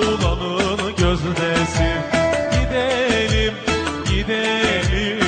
oğlanın gözdesi. Gidelim, gidelim.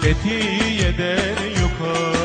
Fethiye'den yukarı.